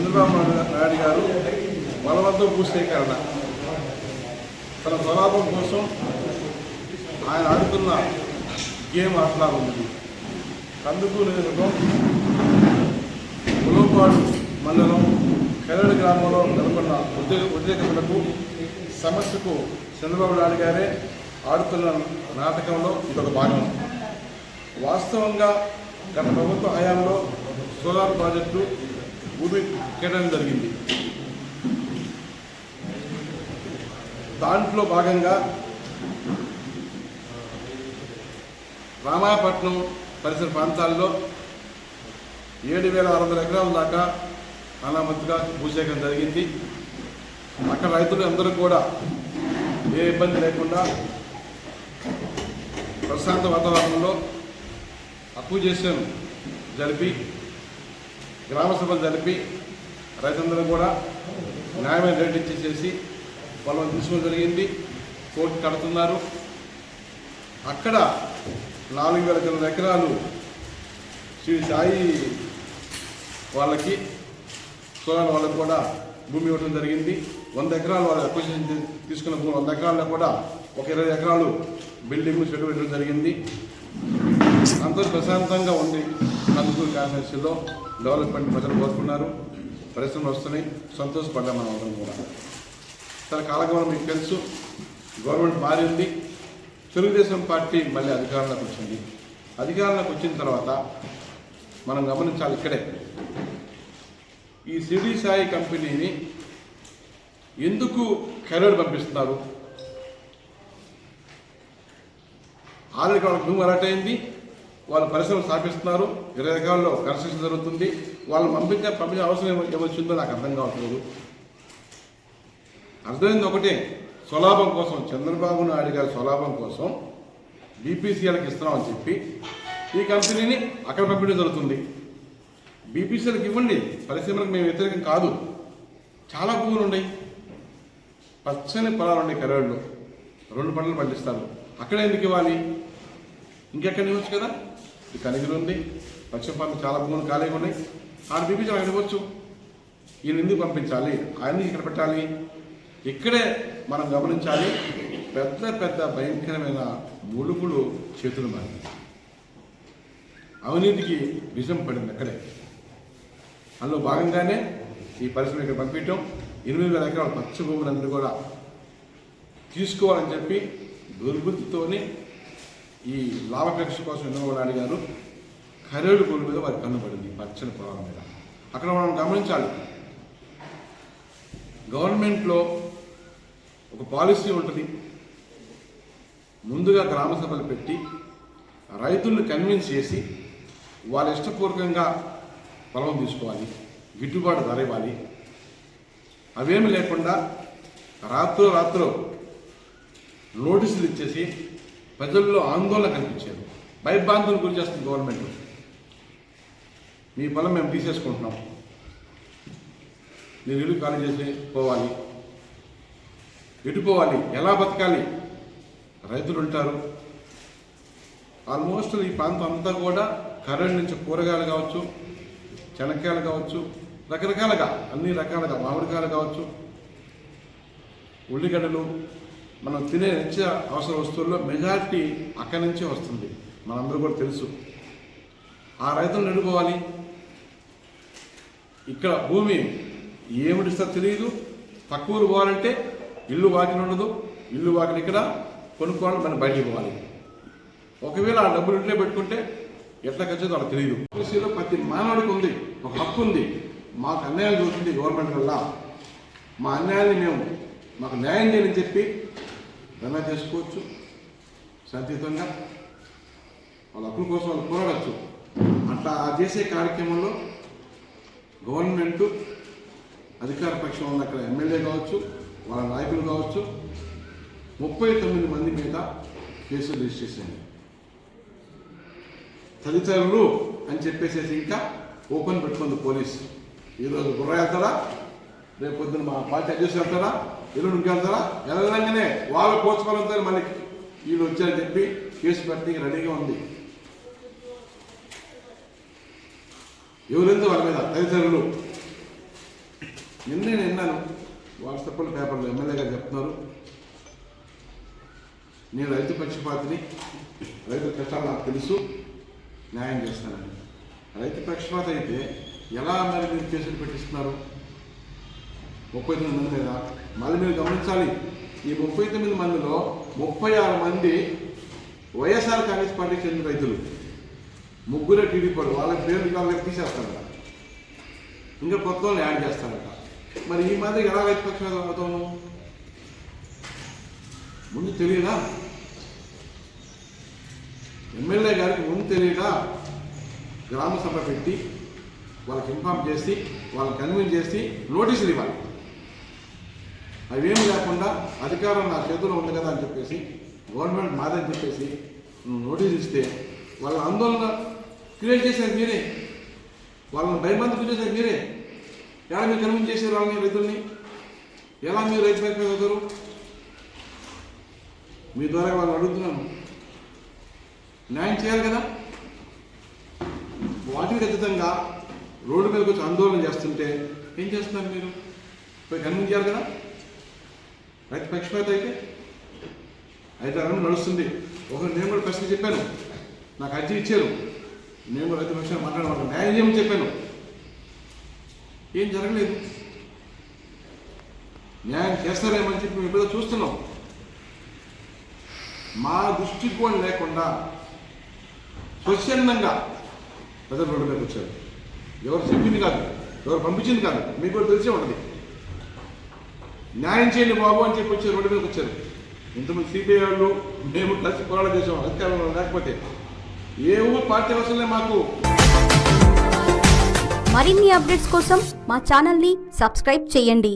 చంద్రబాబు నాయుడు గారు బలవంతం భూసేకరణ తన స్వలాభం కోసం ఆయన ఆడుతున్న గేమ్ అట్లా ఉంది కందుకు నియోజకవర్గం ములంపాడు మండలం కరడు గ్రామంలో నెలకొన్న ఉద్యోగ ఉద్యోగస్తులకు సమస్యకు చంద్రబాబు నాయుడు గారే ఆడుతున్న నాటకంలో ఇదొక భాగం. వాస్తవంగా గత ప్రభుత్వ హయాంలో సోలార్ ప్రాజెక్టు భూమి కేటాయించడం జరిగింది. దాంట్లో భాగంగా రామాయపట్నం పరిసర ప్రాంతాల్లో ఏడు వేల ఆరు వందల ఎకరాల దాకా అనామతిగా భూసేకరణ జరిగింది. అక్కడ రైతులు అందరూ కూడా ఏ ఇబ్బంది లేకుండా ప్రశాంత వాతావరణంలో అప్పు చేసాను జరిపి గ్రామ సభలు జరిపి రైతులందరూ కూడా న్యాయమైన రేటు ఇచ్చేసేసి పొలం తీసుకోవడం జరిగింది. కోర్టు కడుతున్నారు. అక్కడ నాలుగు వేల కిలో ఎకరాలు శ్రీ సాయి వాళ్ళకి సోలార్ వాళ్ళకి కూడా భూమి ఇవ్వడం జరిగింది. వంద ఎకరాలు వాళ్ళు అక్విజిషన్ తీసుకున్న భూమి వంద ఎకరాల్లో కూడా ఒక ఇరవై ఎకరాలు బిల్డింగ్ చెట్టు పెట్టడం జరిగింది. అంత ప్రశాంతంగా ఉంది. కందుకూరు కాన్స్టిట్యూన్సీలో డెవలప్మెంట్ ప్రజలు కోరుకున్నారు. పరిశ్రమలు వస్తున్నాయి. సంతోషపడ్డాం మనం అందరం కూడా. తన కాలగమనం మీకు తెలుసు. గవర్నమెంట్ మారింది తెలుగుదేశం పార్టీ మళ్ళీ అధికారంలోకి వచ్చింది. అధికారంలోకి వచ్చిన తర్వాత మనం గమనించాలి ఇక్కడే. ఈ సిడి సాయి కంపెనీని ఎందుకు కెరీర్ పంపిస్తున్నారు? ఆల్రెడీ వాళ్ళకి భూమి అలర్ట్ అయింది. వాళ్ళు పరిశ్రమ స్థాపిస్తున్నారు. ఇరవై రకాల్లో కన్స్ట్రక్షన్ జరుగుతుంది. వాళ్ళు పంపించే పంపించే అవసరం ఏమో ఏమొచ్చిందో నాకు అర్థం కావట్లేదు. అర్థమైంది ఒకటే. స్వలాభం కోసం చంద్రబాబు నాయుడు గారి స్వలాభం కోసం బీపీసీఎల్కి ఇస్తున్నామని చెప్పి ఈ కంపెనీని అక్కడ పంపిణీ జరుగుతుంది. బీపీసీఎల్కి ఇవ్వండి. పరిశ్రమలకు మేము వ్యతిరేకం కాదు. చాలా పువ్వులు ఉన్నాయి. పచ్చని పొలాలు ఉన్నాయి కరేళ్ళు. రెండు పంటలు పండిస్తారు. అక్కడ ఎందుకు ఇవ్వాలి? ఇంకెక్కడ ఇవ్వచ్చు కదా? ఇది కనిగిరి ఉంది పశ్చిమ ప్రాంతం చాలా భూములు ఖాళీగా ఉన్నాయి. ఆడ బీపీసీ ఆయన ఇవ్వచ్చు ఈయన ఎందుకు పంపించాలి? ఆయన్ని ఇక్కడ పెట్టాలి. ఇక్కడే మనం గమనించాలి పెద్ద పెద్ద భయంకరమైన ములుపులు చేతులు మారి అవినీతికి విజం పడింది అక్కడే. అందులో భాగంగానే ఈ పరిశ్రమ ఇక్కడ పంపించడం ఎనిమిది వేల ఎకరాల పచ్చ భూములందరూ కూడా తీసుకోవాలని చెప్పి దుర్బుద్ధితోనే ఈ లాభపేక్ష కోసం చంద్రబాబు అడిగారు. కరేడు గోలు మీద వారి కన్ను పడింది పచ్చని పొలాల మీద. అక్కడ మనం గమనించాలి. గవర్నమెంట్లో ఒక పాలసీ ఉంటుంది. ముందుగా గ్రామ సభలు పెట్టి రైతులను కన్విన్స్ చేసి వాళ్ళ ఇష్టపూర్వకంగా పొలం తీసుకోవాలి గిట్టుబాటు ధర ఇవ్వాలి. అవేమి లేకుండా రాత్రో రాత్రో నోటీసులు ఇచ్చేసి ప్రజల్లో ఆందోళన కల్పించారు. భయభ్రాంతులు గురి చేస్తుంది గవర్నమెంట్. మీ పొలం మేము తీసేసుకుంటున్నాం. మీరు ఇల్లు ఖాళీ చేసి పోవాలి. ఎటుపోవాలి ఎలా బతకాలి? రైతులు ఉంటారు. ఆల్మోస్ట్ ఈ ప్రాంతం అంతా కూడా కరెంట్ నుంచి కూరగాయలు కావచ్చు శనక్కాయలు కావచ్చు రకరకాలుగా అన్ని రకాలుగా మామిడికాయలు కావచ్చు ఉల్లిగడ్డలు మనం తినే నిత్య అవసర వస్తువుల్లో మెజారిటీ అక్కడి నుంచే వస్తుంది. మనందరూ కూడా తెలుసు. ఆ రైతులు నడుకోవాలి ఇక్కడ భూమి ఏమిటిస్తా తెలియదు తక్కువ పోవాలంటే ఇల్లు వాకిలి ఉండదు. ఇల్లు వాకిలి ఇక్కడ కొనుక్కోవాలి మనం బయటికి పోవాలి. ఒకవేళ ఆ డబ్బులు ఇంట్లో పెట్టుకుంటే ఎట్లా ఖర్చుతో వాళ్ళకి తెలియదు కృషిలో ప్రతి మానవుడికి ఉంది. ఒక హక్కు ఉంది. మాకు అన్యాయం చూస్తుంది గవర్నమెంట్ వల్ల. మా అన్యాయాన్ని మేము మాకు న్యాయం చేయని చెప్పి ఎలా చేసుకోవచ్చు శాంతియుతంగా వాళ్ళ హక్కుల కోసం వాళ్ళు పోరాడచ్చు. అట్లా ఆ చేసే కార్యక్రమంలో గవర్నమెంట్ అధికార పక్షం ఉన్న అక్కడ ఎమ్మెల్యే కావచ్చు వాళ్ళ నాయకులు కావచ్చు ముప్పై తొమ్మిది మంది మీద కేసులు రిజిస్టర్ తదితరులు అని చెప్పేసేసి ఇంకా ఓపెన్ పెట్టుకుంది పోలీస్. ఈరోజు బుర్ర వెళ్తారా రేపు పొద్దున్న మా పార్టీ అడ్జస్ట్ వెళ్తారా? ఎల్లుండి ఇంకెళ్తారా వెళ్ళగానే వాళ్ళు పోర్చుకోవడంతో మళ్ళీ వీళ్ళు వచ్చారని చెప్పి కేసు పెట్టి రెడీగా ఉంది. ఎవరెందు వాళ్ళ మీద తదితరులు? నిన్నే నేను విన్నాను. వాట్సాప్లో పేపర్లో ఎమ్మెల్యే గారు చెప్తున్నారు. నేను రైతు పక్షపాతిని రైతు కష్టాలు నాకు తెలుసు న్యాయం చేస్తానని. రైతు పక్షపాత అయితే ఎలా మరి మీరు కేసులు పెట్టిస్తున్నారు? ముప్పై తొమ్మిది మంది మీద మళ్ళీ మీరు గమనించాలి ఈ ముప్పై తొమ్మిది మందిలో ముప్పై ఆరు మంది వైఎస్ఆర్ కాంగ్రెస్ పార్టీకి చెందిన రైతులు. ముగ్గురే టీడీపీ వాళ్ళ పేర్లు వాళ్ళకి తీసేస్తారట. ఇంకా కొత్త వాళ్ళు యాడ్ చేస్తారట. మరి ఈ మాదిరి ఎలా రైతు అవుతాము ముందు తెలియదా? ఎమ్మెల్యే గారికి ముందు తెలియదా? గ్రామ సభ పెట్టి వాళ్ళకి ఇన్ఫామ్ చేసి వాళ్ళని కన్విన్స్ చేసి నోటీసులు ఇవ్వాలి. అవేమి లేకుండా అధికారం నా చేతిలో ఉంది కదా అని చెప్పేసి గవర్నమెంట్ మాదని చెప్పేసి నువ్వు నోటీస్ ఇస్తే వాళ్ళ ఆందోళన క్రియేట్ చేసేది మీరే. వాళ్ళని భయబంధ చేసేది మీరే. ఎలా మీరు కన్విన్స్ చేశారు వాళ్ళని రైతుల్ని? ఎలా మీరు రైతు పైకి చదువుతారు మీ ద్వారా వాళ్ళు అడుగుతున్నాను. న్యాయం చేయాలి కదా? వాటికి ఖచ్చితంగా రోడ్డు మీదకి వచ్చి ఆందోళన చేస్తుంటే ఏం చేస్తున్నారు మీరు? పోయి కన్విన్స్ చేయాలి కదా? రైతు పక్షపాత అయితే? అయితే రంగం నడుస్తుంది. ఒక నేను కూడా ప్రశ్న చెప్పాను. నాకు అర్జీ ఇచ్చారు. నేను కూడా రైతు పక్షాన్ని మాట్లాడమంటాను న్యాయం చేయమని చెప్పాను. ఏం జరగలేదు. న్యాయం చేస్తారేమని చెప్పి మేము ఇప్పుడు చూస్తున్నాం. మా దృష్టికోణం లేకుండా స్వచ్ఛందంగా ప్రజలు రోడ్డు మీదకి వచ్చారు. ఎవరు చెప్పింది కాదు. ఎవరు పంపించింది కాదు. మీకు కూడా తెలిసే ఉంటుంది. న్యాయం చేయండి బాబు అని చెప్పి వచ్చారు రోడ్డు మీదకి వచ్చారు. ఇంతమంది సిపిఐ వాళ్ళు మేము కలిసి పోరాటం చేసాం అధికారంలో లేకపోతే ఏ ఊరు పార్టీ అవసరం మాకు. మరిన్ని అప్డేట్స్ కోసం మా ఛానల్ని సబ్స్క్రైబ్ చేయండి.